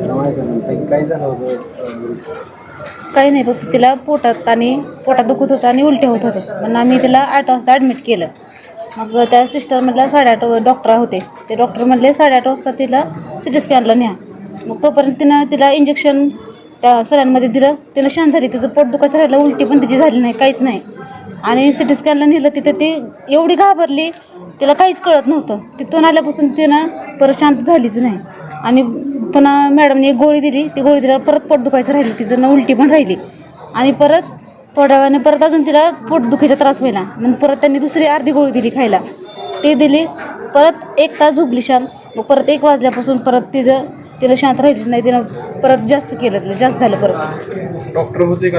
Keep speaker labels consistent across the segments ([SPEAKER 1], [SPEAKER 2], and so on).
[SPEAKER 1] काय झालं
[SPEAKER 2] काही नाही फक्त तिला पोटात आणि पोटात दुखत होतं आणि उलटे होत होते पण आम्ही तिला आठ वाजता ॲडमिट केलं. मग त्या सिस्टर म्हटलं साडेआठ डॉक्टर होते. ते डॉक्टर म्हणले साडेआठ वाजता तिला सी टी स्कॅनला न्या. मग तोपर्यंत तिनं तिला इंजेक्शन त्या सरांमध्ये दिलं. तिला शांत झाली. तिचं पोट दुखायचं राहिलं उलटी पण तिची झाली नाही काहीच नाही. आणि सी टी स्कॅनला नेलं तिथे ती एवढी घाबरली तिला काहीच कळत नव्हतं. तिथून आल्यापासून तिनं परत शांत झालीच नाही. आणि पुन्हा मॅडमने एक गोळी दिली. ती गोळी दिल्यावर परत पोट दुखायचं राहिली. तिचं ना उलटी पण राहिली. आणि परत थोड्या वेळाने परत अजून तिला पोट दुखायचा त्रास व्हायला मग परत त्यांनी दुसरी अर्धी गोळी दिली खायला. ती दिली. परत एक तास झोपली शांत मग परत एक वाजल्यापासून परत तिचं तिला शांत राहिलीच नाही. तिनं परत जास्त केलं. तिला जास्त झालं परत.
[SPEAKER 3] डॉक्टर होते का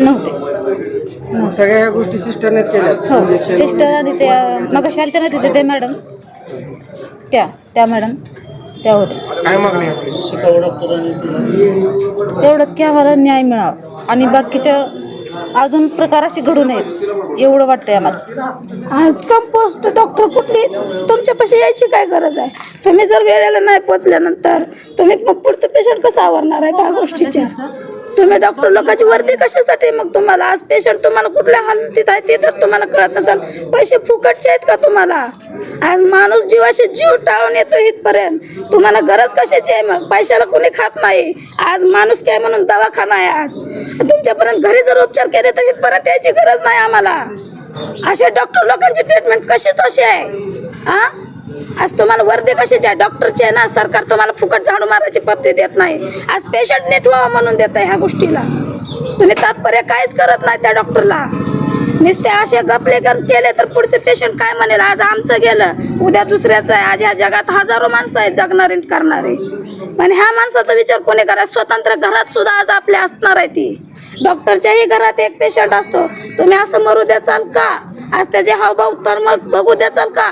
[SPEAKER 2] नव्हते.
[SPEAKER 1] सगळ्या ह्या गोष्टी सिस्टरनेच केल्यात
[SPEAKER 2] हो. सिस्टर आणि त्या मग आलत्या ना तिथे त्या मॅडम. त्या त्या मॅडम. त्या होत्या
[SPEAKER 3] काय मागणी आहे आपली?
[SPEAKER 2] तेवढंच की आम्हाला न्याय मिळावा. आणि बाकीच्या अजून प्रकार असे घडू नयेत. एवढं वाटतंय आम्हाला.
[SPEAKER 4] आज कंपोस्ट डॉक्टर कुठली? तुमच्यापाशी यायची काय गरज आहे? तुम्ही जर वेळेला नाही पोचल्यानंतर तुम्ही मग पुढचं पेशंट कसं आवरणार आहे त्या गोष्टीच्या तुम्ही डॉक्टर लोकांची वर्दी कशासाठी? मग तुम्हाला आज पेशंट तुम्हाला कुठल्या हालतीत आहे ते तर तुम्हाला कळत नसेल. पैसे फुकटचे आहेत का तुम्हाला? आज माणूस जीवाशी जीव टाळून येतो इथपर्यंत. तुम्हाला गरज कशाची आहे मग? पैशाला कोणी खात नाही. आज माणूस काय म्हणून दवाखाना आहे आज? तुमच्यापर्यंत घरी जर उपचार केले तर इथपर्यंत यायची गरज नाही आम्हाला. असे डॉक्टर लोकांची ट्रीटमेंट कशीच अशी आहे? हा आज तुम्हाला वर्दे कशाचे आहे? डॉक्टरचे आहे ना? सरकार तुम्हाला फुकट झाडू मारायची पत्ते देत नाही. आज पेशंट नीट व्हावं म्हणून देत आहे ह्या गोष्टीला. तुम्ही तात्पर्य काहीच करत नाही त्या डॉक्टरला नुसते असे गपले गर्ज केले तर पुढचे पेशंट काय म्हणेल? आज आमचं गेलं. उद्या दुसऱ्याचं आहे. आज ह्या जगात हजारो माणसं आहेत जगणारे करणारे. पण ह्या माणसाचा विचार कोणी करा? स्वतंत्र घरात सुद्धा आज आपल्या असणार आहे ती. डॉक्टरच्याही घरात एक पेशंट असतो. तुम्ही असं मरू द्याचाल का? आज त्याचे हावभाव तर मग बघू द्याचाल का?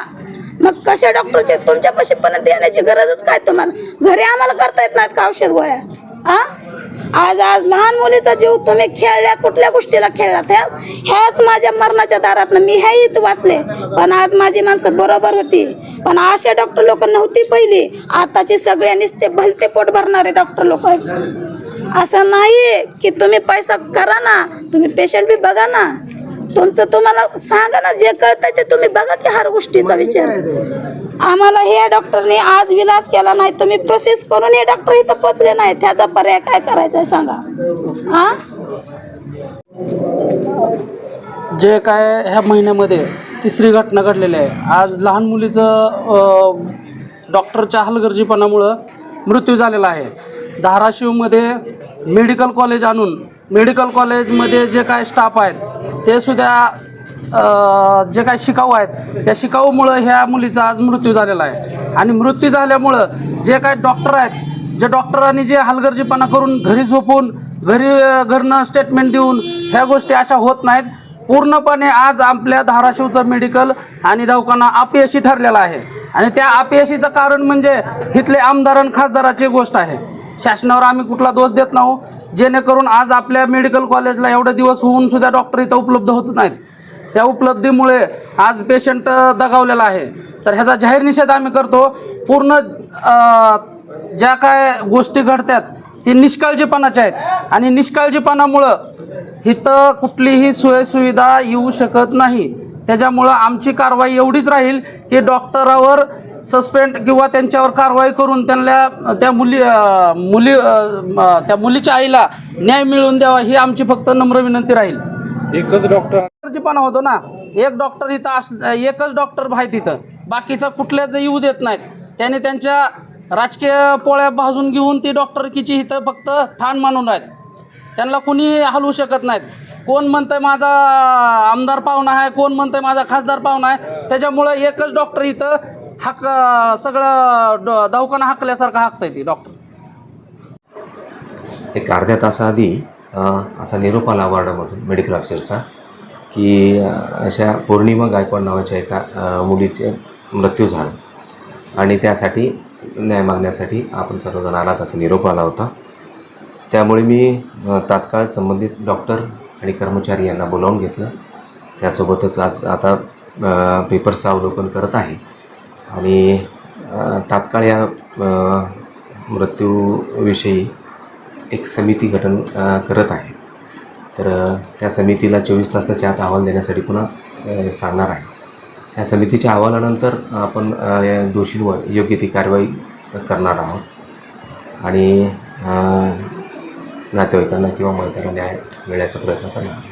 [SPEAKER 4] मग कशा डॉक्टरचे? तुमच्यापाशी पण देण्याची गरजच काय तुम्हाला? घरी आम्हाला करता येत नाहीत का औषध गोळ्या? हा आज आज लहान मुलीचा जीव तुम्ही खेळल्या कुठल्या गोष्टीला खेळलात ह्या ह्याच माझ्या मरणाच्या दारात मी ह्या इथं वाचले. पण आज माझी माणसं बरोबर होती. पण अशा डॉक्टर लोक नव्हती पहिली. आताची सगळ्या निसते भलते पोट भरणारे डॉक्टर लोक आहेत. असं नाही की तुम्ही पैसा करा ना तुम्ही पेशंट बी बघा ना. तुमचं तुम्हाला सांगा ना जे कळतंय ते तुम्ही बघा की हर गोष्टीचा विचार. आम्हाला हे डॉक्टरने आज विलाज केला नाही तुम्ही प्रोसेस करून हे डॉक्टर इथं पोचले नाही त्याचा पर्याय काय करायचा आहे सांगा? हा?
[SPEAKER 5] जे काय ह्या महिन्यामध्ये तिसरी घटना घडलेली आहे. आज लहान मुलीचं डॉक्टरच्या हलगर्जीपणामुळं मृत्यू झालेला आहे. धाराशिवमध्ये मेडिकल कॉलेज आणून मेडिकल कॉलेजमध्ये जे काय स्टाफ आहेत ते सुद्धा जे काय शिकाऊ आहेत त्या शिकाऊमुळं ह्या मुलीचा आज मृत्यू झालेला आहे. आणि मृत्यू झाल्यामुळं जे काय डॉक्टर आहेत जे डॉक्टरांनी जे हलगर्जीपणा करून घरी झोपून घरी घरनं स्टेटमेंट देऊन ह्या गोष्टी अशा होत नाहीत. पूर्णपणे आज आपल्या धाराशिवचं मेडिकल आणि दवाखाना अपयशी ठरलेला आहे. आणि त्या अपयशीचं कारण म्हणजे इथले आमदार आणि खासदाराची गोष्ट आहे. शासनावर आम्ही कुठला दोष देत नाहो. जेणेकरून आज आपल्या मेडिकल कॉलेजला एवढे दिवस होऊन सुद्धा डॉक्टर इथं उपलब्ध होत नाहीत. त्या उपलब्धीमुळे आज पेशंट दगावलेला आहे. तर ह्याचा जाहीर निषेध आम्ही करतो. पूर्ण ज्या काय गोष्टी घडतात ते निष्काळजीपणाच्या आहेत. आणि निष्काळजीपणामुळं इथं कुठलीही सोयसुविधा येऊ शकत नाही. त्याच्यामुळं आमची कारवाई एवढीच राहील की डॉक्टरावर सस्पेंड किंवा त्यांच्यावर कारवाई करून त्यांना त्या मुली मुली त्या मुलीच्या आईला न्याय मिळवून द्यावा ही आमची फक्त नम्र विनंती राहील.
[SPEAKER 3] एकच डॉक्टर.
[SPEAKER 5] पण होतो ना. एक डॉक्टर इथं अस एकच डॉक्टर आहे तिथं बाकीचं कुठल्याच येऊ देत नाहीत. त्याने त्यांच्या राजकीय पोळ्या भाजून घेऊन ती डॉक्टरकीची इथं फक्त ठाण मानून आहेत त्यांना कुणी हलवू शकत नाहीत. कोण म्हणतंय माझा आमदार पाहुणा आहे कोण म्हणतंय माझा खासदार पाहुणा आहे त्याच्यामुळं एकच डॉक्टर इथं हाक सगळं ड- दवाखाना हाकल्यासारखं हाकतंय ती डॉक्टर
[SPEAKER 6] एक अर्ध्या तासाआधी असा निरोप आला वार्डामधून मेडिकल ऑफिसरचा की अशा पौर्णिमा गायकवाड नावाच्या एका मुलीचे मृत्यू झाला. आणि त्यासाठी न्याय मागण्यासाठी आपण सर्वजण आलात असा निरोप आला होता. त्यामुळे मी तात्काळ संबंधित डॉक्टर आणि कर्मचारी यांना बोलावून घेतलं. त्यासोबतच आज आता पेपर्सचं अवलोकन करत आहे. आणि तात्काळ या मृत्यूविषयी एक समिती गठन करत आहे. तर त्या समितीला चोवीस तासाच्या आत अहवाल देण्यासाठी पुन्हा सांगणार आहे. या समितीच्या अहवालानंतर आपण या दोषींवर योग्य ती कारवाई करणार आहोत. आणि नातेवाईकांना किंवा माणसाला न्याय मिळण्याचा प्रयत्न करणार.